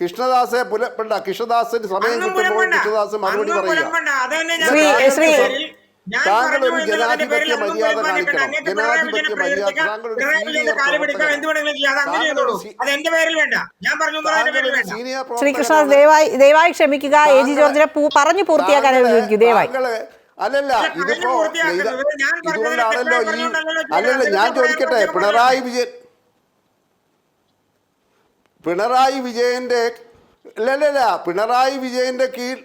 കൃഷ്ണദാസെ പുലപ്പെട്ട കൃഷ്ണദാസിന് സമയം കിട്ടുമ്പോൾ കൃഷ്ണദാസ് മറുപടി പറയുക. താങ്കൾ ഒരു പേരിൽ ജനാധിപത്യ മര്യാദ. കാണിക്കണം. ജനാധിപത്യ മര്യാദ. താങ്കൾ സീനിയർ ദയവായി ദയവായി ക്ഷമിക്കുക. എ ജി ജോർജിനെ പറഞ്ഞു പൂർത്തിയാക്കാൻ അനുവദിക്കൂ. ദയവായി. അല്ലല്ല അല്ല, ഇതിപ്പോ ഇതുകൊണ്ടാണല്ലോ ഈ അല്ലല്ല ഞാൻ ചോദിക്കട്ടെ പിണറായി വിജയൻ പിണറായി വിജയന്റെ അല്ലല്ല പിണറായി വിജയന്റെ കീഴിൽ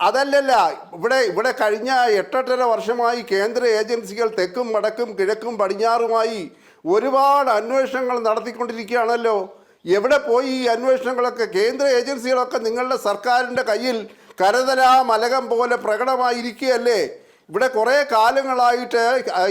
അതല്ലല്ല ഇവിടെ ഇവിടെ കഴിഞ്ഞ എട്ടെട്ടര വർഷമായി കേന്ദ്ര ഏജൻസികൾ തെക്കും വടക്കും കിഴക്കും പടിഞ്ഞാറുമായി ഒരുപാട് അന്വേഷണങ്ങൾ നടത്തിക്കൊണ്ടിരിക്കുകയാണല്ലോ. എവിടെ പോയി ഈ അന്വേഷണങ്ങളൊക്കെ? കേന്ദ്ര ഏജൻസികളൊക്കെ നിങ്ങളുടെ സർക്കാരിന്റെ കയ്യിൽ കരതലാ മലകം പോലെ പ്രകടമായിരിക്കുകയല്ലേ? ഇവിടെ കുറേ കാലങ്ങളായിട്ട്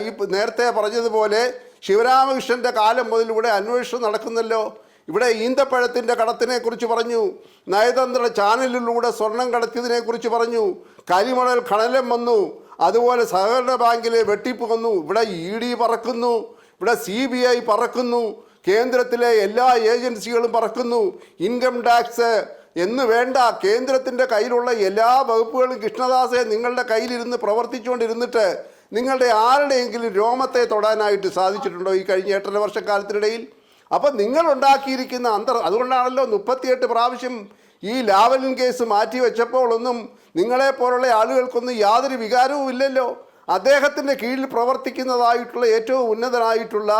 ഈ നേരത്തെ പറഞ്ഞതുപോലെ ശിവരാമകൃഷ്ണന്റെ കാലം മുതൽ ഇവിടെ അന്വേഷണം നടക്കുന്നല്ലോ. ഇവിടെ ഈന്തപ്പഴത്തിന്റെ കടത്തിനെ കുറിച്ച് പറഞ്ഞു. നയതന്ത്ര ചാനലിലൂടെ സ്വർണം കടത്തിയതിനെ കുറിച്ച് പറഞ്ഞു. കരിമണൽ ഖനനം വന്നു. അതുപോലെ സഹകരണ ബാങ്കിലെ വെട്ടിപ്പ് വന്നു. ഇവിടെ ഇ ഡി പറക്കുന്നു. ഇവിടെ സി ബി ഐ പറക്കുന്നു. കേന്ദ്രത്തിലെ എല്ലാ ഏജൻസികളും പറക്കുന്നു. ഇൻകം ടാക്സ് എന്ന് വേണ്ട. കേന്ദ്രത്തിന്റെ കയ്യിലുള്ള എല്ലാ വകുപ്പുകളും കൃഷ്ണദാസെ നിങ്ങളുടെ കയ്യിലിരുന്ന് പ്രവർത്തിച്ചുകൊണ്ടിരുന്നിട്ട് നിങ്ങളുടെ ആരുടെയെങ്കിലും രോമത്തെ തൊടാനായിട്ട് സാധിച്ചിട്ടുണ്ടോ ഈ കഴിഞ്ഞ എട്ടര വർഷക്കാലത്തിനിടയിൽ? അപ്പം നിങ്ങൾ ഉണ്ടാക്കിയിരിക്കുന്ന അന്തർ അതുകൊണ്ടാണല്ലോ മുപ്പത്തിയെട്ട് പ്രാവശ്യം ഈ ലാവലിൻ കേസ് മാറ്റി വെച്ചപ്പോൾ ഒന്നും നിങ്ങളെപ്പോലുള്ള ആളുകൾക്കൊന്നും യാതൊരു വികാരവും ഇല്ലല്ലോ. അദ്ദേഹത്തിന്റെ കീഴിൽ പ്രവർത്തിക്കുന്നതായിട്ടുള്ള ഏറ്റവും ഉന്നതനായിട്ടുള്ള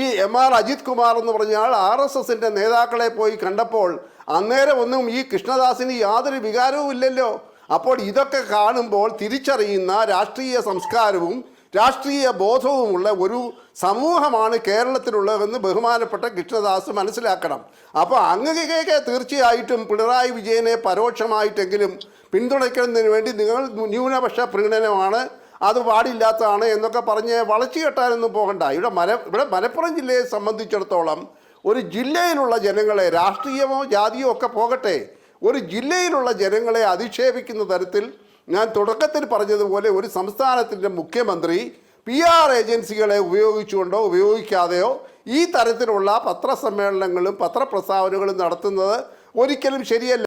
ഈ എം ആർ അജിത് കുമാർ എന്ന് പറഞ്ഞാൽ ആർ എസ് എസിന്റെ നേതാക്കളെ പോയി കണ്ടപ്പോൾ അന്നേരം ഒന്നും ഈ കൃഷ്ണദാസിന് യാതൊരു വികാരവും ഇല്ലല്ലോ. അപ്പോൾ ഇതൊക്കെ കാണുമ്പോൾ തിരിച്ചറിയുന്ന രാഷ്ട്രീയ സംസ്കാരവും രാഷ്ട്രീയ ബോധവുമുള്ള ഒരു സമൂഹമാണ് കേരളത്തിലുള്ളതെന്ന് ബഹുമാനപ്പെട്ട കൃഷ്ണദാസ് മനസ്സിലാക്കണം. അപ്പോൾ അങ്ങനെയൊക്കെ തീർച്ചയായിട്ടും പിണറായി വിജയനെ പരോക്ഷമായിട്ടെങ്കിലും പിന്തുണയ്ക്കുന്നതിന് വേണ്ടി നിങ്ങൾ ന്യൂനപക്ഷ പ്രീണനമാണ് അത് പാടില്ലാത്തതാണ് എന്നൊക്കെ പറഞ്ഞ് വളച്ചു കെട്ടാനൊന്നും പോകണ്ട. ഇവിടെ മല ഇവിടെ മലപ്പുറം ജില്ലയെ സംബന്ധിച്ചിടത്തോളം ഒരു ജില്ലയിലുള്ള ജനങ്ങളെ രാഷ്ട്രീയമോ ജാതിയോ ഒക്കെ പോകട്ടെ. ഒരു ജില്ലയിലുള്ള ജനങ്ങളെ അധിക്ഷേപിക്കുന്ന തരത്തിൽ ഞാൻ തുടക്കത്തിൽ പറഞ്ഞതുപോലെ ഒരു സംസ്ഥാനത്തിന്റെ മുഖ്യമന്ത്രി പി ആർ ഏജൻസികളെ ഉപയോഗിച്ചുകൊണ്ടോ ഉപയോഗിക്കാതെയോ ഈ തരത്തിലുള്ള പത്രസമ്മേളനങ്ങളും പത്രപ്രസ്താവനകളും നടത്തുന്നത് ഒരിക്കലും ശരിയല്ല.